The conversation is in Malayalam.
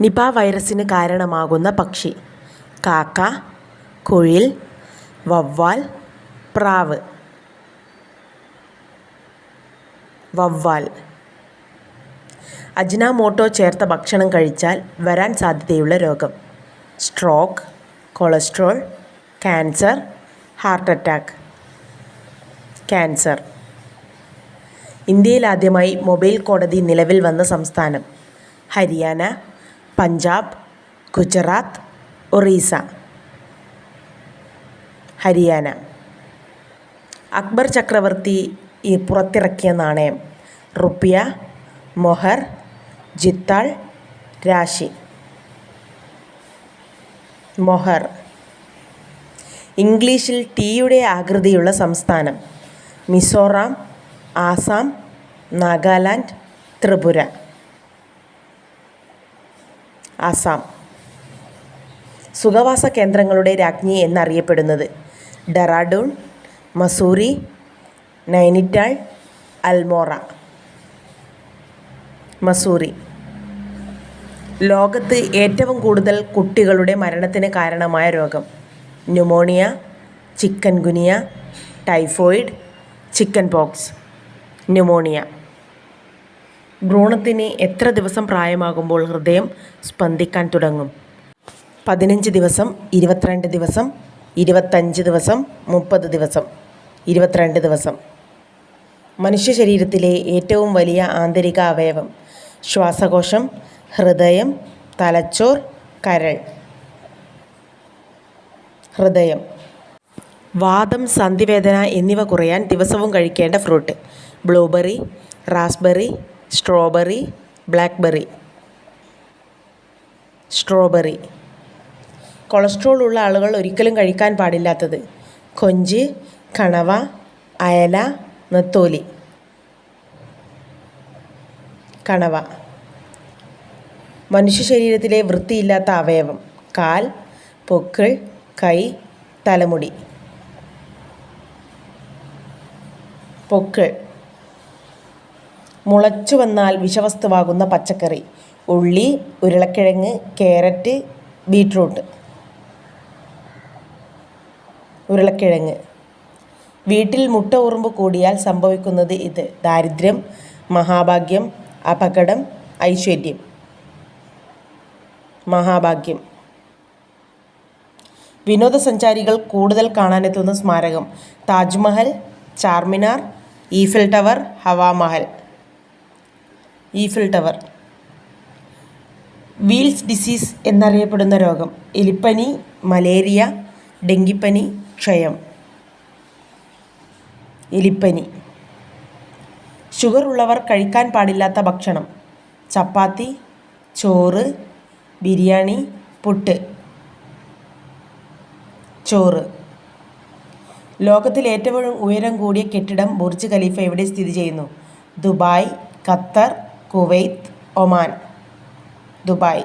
നിപ വൈറസിന് കാരണമാകുന്ന പക്ഷി. കാക്ക കുഴിൽ വവ്വാൽ പ്രാവ്. വവ്വാൽ. അജിനാമോട്ടോ ചേർത്ത ഭക്ഷണം കഴിച്ചാൽ വരാൻ സാധ്യതയുള്ള രോഗം. Stroke cholesterol cancer heart attack. Cancer ഇന്ത്യയിൽ ആദ്യമായി മൊബൈൽ കോടതി നിലവിൽ വന്ന സംസ്ഥാനം ഹരിയാന. പഞ്ചാബ് ഗുജറാത്ത് ഒറീസ. ഹരിയാന. അക്ബർ ചക്രവർത്തി ഈ പുറത്തിറക്കിയ നാണയം റുപ്യ മൊഹർ ജിത്താൾ രാശി. മൊഹർ. ഇംഗ്ലീഷിൽ ടീയുടെ ആകൃതിയുള്ള സംസ്ഥാനം മിസോറാം ആസാം നാഗാലാൻഡ് ത്രിപുര. ആസാം. സുഖവാസ കേന്ദ്രങ്ങളുടെ രാജ്ഞി എന്നറിയപ്പെടുന്നത് ഡെറാഡൂൺ മസൂറി നൈനിറ്റാൾ അൽമോറ. മസൂറി. ലോകത്ത് ഏറ്റവും കൂടുതൽ കുട്ടികളുടെ മരണത്തിന് കാരണമായ രോഗം. Pneumonia chikungunya typhoid chickenpox pneumonia. ഭ്രൂണത്തിന് എത്ര ദിവസം പ്രായമാകുമ്പോൾ ഹൃദയം സ്പന്ദിക്കാൻ തുടങ്ങും? പതിനഞ്ച് ദിവസം ഇരുപത്തിരണ്ട് ദിവസം ഇരുപത്തഞ്ച് ദിവസം മുപ്പത് ദിവസം ഇരുപത്തിരണ്ട് ദിവസം. മനുഷ്യ ശരീരത്തിലെ ഏറ്റവും വലിയ ആന്തരിക അവയവം ശ്വാസകോശം ഹൃദയം തലച്ചോർ കരൾ. ഹൃദയം. വാദം സന്ധിവേദന എന്നിവ കുറയാൻ ദിവസവും കഴിക്കേണ്ട fruit. Blueberry raspberry strawberry blackberry. Strawberry. Cholesterol ഉള്ള ആളുകൾ ഒരിക്കലും കഴിക്കാൻ പാടില്ലാത്തത്. കൊഞ്ച് കണവ അയല നെത്തോലി. കണവ. മനുഷ്യ ശരീരത്തിലെ വൃത്തിയില്ലാത്ത അവയവം. കാൽ പൊക്കിൾ കൈ തലമുടി. പൊക്കിൾ. മുളച്ചു വന്നാൽ വിഷവസ്തുവാകുന്ന പച്ചക്കറി. ഉള്ളി ഉരുളക്കിഴങ്ങ് ക്യാരറ്റ് ബീട്രൂട്ട് ഉരുളക്കിഴങ്ങ്. വീട്ടിൽ മുട്ട ഉറുമ്പ് കൂടിയാൽ സംഭവിക്കുന്നത് ഇത്. ദാരിദ്ര്യം മഹാഭാഗ്യം അപകടം ഐശ്വര്യം. മഹാഭാഗ്യം. വിനോദസഞ്ചാരികൾ കൂടുതൽ കാണാനെത്തുന്ന സ്മാരകം. Taj Mahal Charminar Eiffel tower Hawa Mahal Eiffel tower. Weil's disease എന്നറിയപ്പെടുന്ന രോഗം. എലിപ്പനി മലേറിയ ഡെങ്കിപ്പനി ക്ഷയം. എലിപ്പനി. ഷുഗർ ഉള്ളവർ കഴിക്കാൻ പാടില്ലാത്ത ഭക്ഷണം. ചപ്പാത്തി ചോറ് ബിരിയാണി പുട്ട്. ചോറ്. ലോകത്തിൽ ഏറ്റവും ഉയരം കൂടിയ കെട്ടിടം ബുർജ് ഖലീഫ എവിടെ സ്ഥിതി ചെയ്യുന്നു? Dubai Qatar Kuwait Oman Dubai.